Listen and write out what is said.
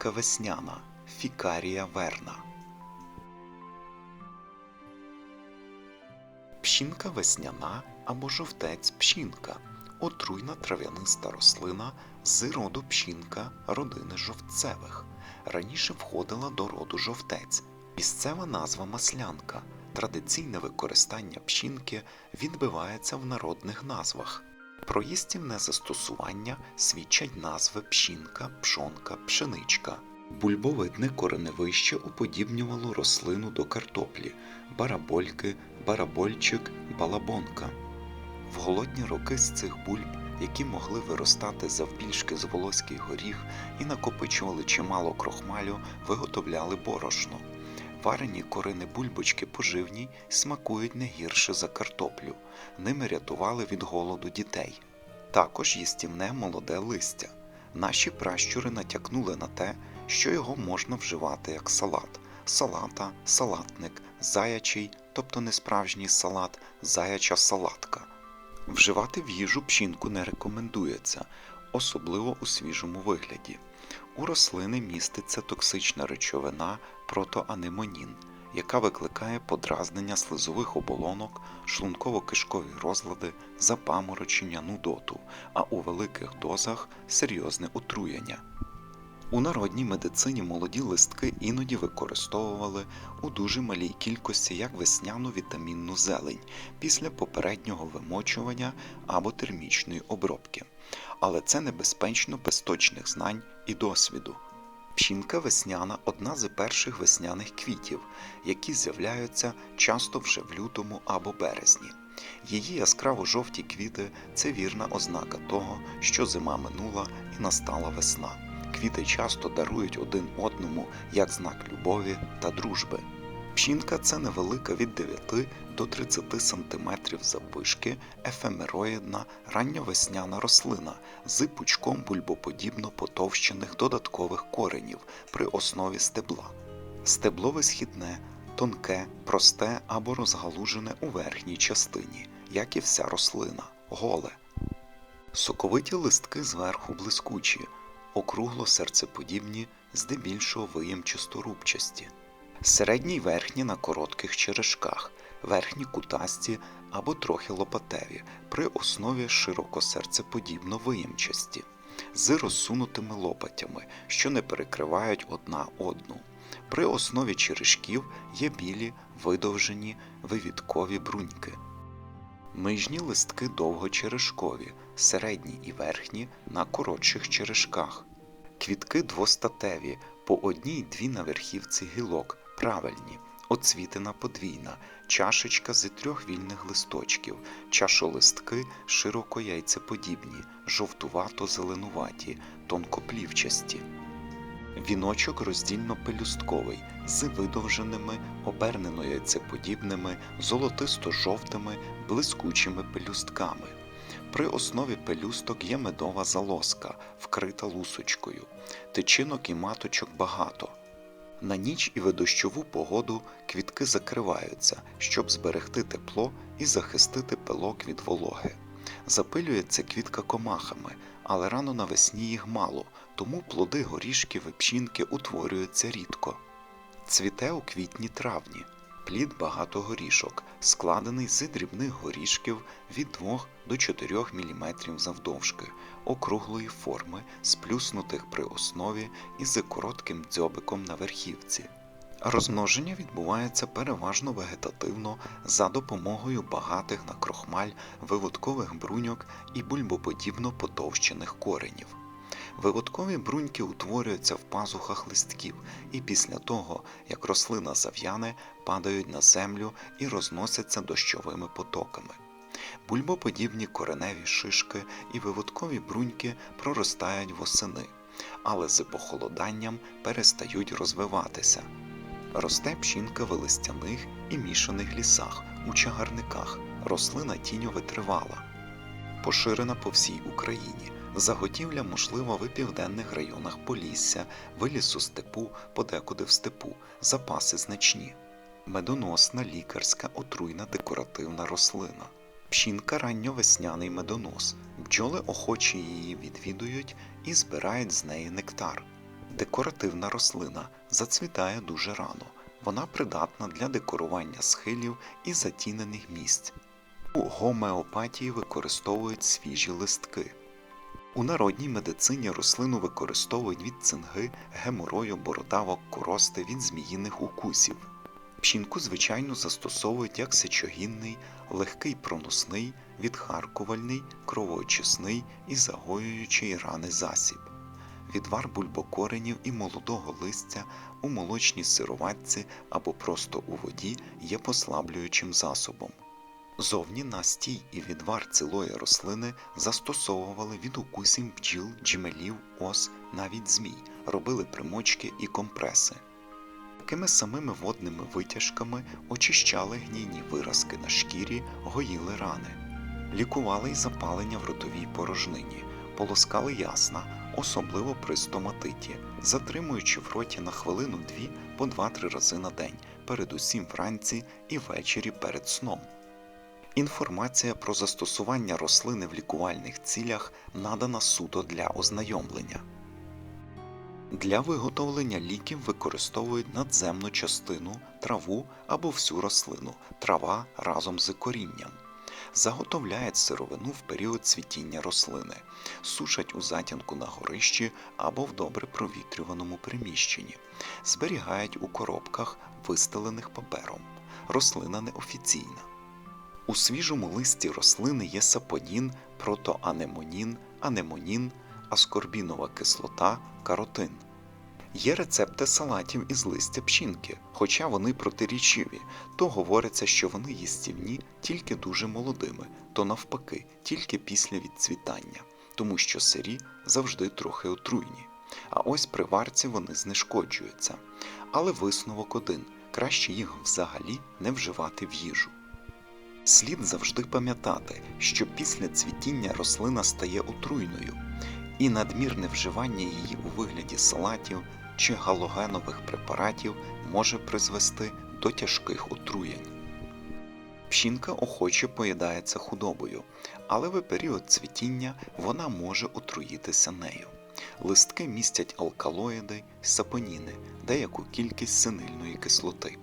Пшінка весняна, фікарія верна. Пшінка весняна або жовтець пшінка отруйна трав'яниста рослина з роду пшінка родини жовтцевих. Раніше входила до роду жовтець. Місцева назва маслянка. Традиційне використання пшінки відбивається в народних назвах. Про їстівне застосування свідчать назви пшінка, пшонка, пшеничка. Бульбовидне кореневище уподібнювало рослину до картоплі, барабольки, барабольчик, балабонка. В голодні роки з цих бульб, які могли виростати завбільшки з волоський горіх і накопичували чимало крохмалю, виготовляли борошно. Варені корени бульбочки поживні смакують не гірше за картоплю. Ними рятували від голоду дітей. Також їстівне молоде листя. Наші пращури натякнули на те, що його можна вживати як салат. Салата, салатник, заячий, тобто несправжній салат, заяча салатка. Вживати в їжу пшінку не рекомендується, особливо у свіжому вигляді. У рослини міститься токсична речовина протоанемонін, яка викликає подразнення слизових оболонок, шлунково-кишкові розлади, запаморочення, нудоту, а у великих дозах серйозне отруєння. У народній медицині молоді листки іноді використовували у дуже малій кількості як весняну вітамінну зелень після попереднього вимочування або термічної обробки. Але це небезпечно без точних знань і досвіду. Пшінка весняна одна з перших весняних квітів, які з'являються часто вже в лютому або березні. Її яскраво жовті квіти це вірна ознака того, що зима минула і настала весна. Квіти часто дарують один одному як знак любові та дружби. Пшінка це невелика від 9 до 30 см заввишки, ефемероїдна ранньовесняна рослина з пучком бульбоподібно потовщених додаткових коренів при основі стебла. Стебло висхідне, тонке, просте або розгалужене у верхній частині, як і вся рослина, голе. Соковиті листки зверху блискучі, округло серцеподібні, здебільшого виємчасто рубчасті. Середні й верхні на коротких черешках, верхні кутасті або трохи лопатеві, при основі широкосерцеподібно виємчасті, з розсунутими лопатями, що не перекривають одна одну. При основі черешків є білі, видовжені, вивідкові бруньки. Нижні листки довгочерешкові, середні і верхні на коротших черешках. Квітки двостатеві, по одній дві на верхівці гілок, правильні, оцвітина подвійна, чашечка з трьох вільних листочків, чашолистки широко яйцеподібні, жовтувато-зеленуваті, тонкоплівчасті. Віночок роздільно-пелюстковий з видовженими, обернено яйцеподібними, золотисто-жовтими, блискучими пелюстками. При основі пелюсток є медова залоска, вкрита лусочкою. Тичинок і маточок багато. На ніч і видощову погоду квітки закриваються, щоб зберегти тепло і захистити пилок від вологи. Запилюється квітка комахами, але рано навесні їх мало, тому плоди горішки випчинки утворюються рідко. Цвіте у квітні-травні. Плід багато горішок, складений з дрібних горішків від 2 до 4 мм завдовжки, округлої форми, сплюснутих при основі і з коротким дзьобиком на верхівці. Розмноження відбувається переважно вегетативно за допомогою багатих на крохмаль виводкових бруньок і бульбоподібно потовщених коренів. Виводкові бруньки утворюються в пазухах листків і після того, як рослина зав'яне, падають на землю і розносяться дощовими потоками. Бульбоподібні кореневі шишки і виводкові бруньки проростають восени, але з похолоданням перестають розвиватися. Росте пшінка в листяних і мішаних лісах, у чагарниках, рослина тіньо тривала, поширена по всій Україні. Заготівля можлива в південних районах Полісся, вилісу степу, подекуди в степу, запаси значні. Медоносна лікарська отруйна декоративна рослина. Пшінка ранньовесняний медонос. Бджоли охоче її відвідують і збирають з неї нектар. Декоративна рослина зацвітає дуже рано. Вона придатна для декорування схилів і затінених місць. У гомеопатії використовують свіжі листки. У народній медицині рослину використовують від цинги, геморою, бородавок, корости від зміїних укусів. Пшінку, звичайно, застосовують як сечогінний, легкий проносний, відхаркувальний, кровоочисний і загоюючий рани засіб. Відвар бульбокоренів і молодого листя у молочній сироватці або просто у воді є послаблюючим засобом. Зовні настій і відвар цілої рослини застосовували від укусів бджіл, джмелів, ос, навіть змій, робили примочки і компреси. Такими самими водними витяжками очищали гнійні виразки на шкірі, гоїли рани, лікували й запалення в ротовій порожнині, полоскали ясна, особливо при стоматиті, затримуючи в роті на хвилину-дві по 2-3 рази на день, передусім вранці і ввечері перед сном. Інформація про застосування рослини в лікувальних цілях надана суто для ознайомлення. Для виготовлення ліків використовують надземну частину, траву або всю рослину, трава разом з корінням. Заготовляють сировину в період цвітіння рослини, сушать у затінку на горищі або в добре провітрюваному приміщенні, зберігають у коробках, вистелених папером. Рослина неофіційна. У свіжому листі рослини є сапонін, протоанемонін, анемонін, аскорбінова кислота, каротин. Є рецепти салатів із листя пшінки, хоча вони протирічиві, то говориться, що вони їстівні тільки дуже молодими, то навпаки, тільки після відцвітання, тому що сирі завжди трохи отруйні. А ось при варці вони знешкоджуються. Але висновок один краще їх взагалі не вживати в їжу. Слід завжди пам'ятати, що після цвітіння рослина стає отруйною, і надмірне вживання її у вигляді салатів чи галогенових препаратів може призвести до тяжких отруєнь. Пшінка охоче поїдається худобою, але в період цвітіння вона може отруїтися нею. Листки містять алкалоїди, сапоніни, деяку кількість синильної кислоти.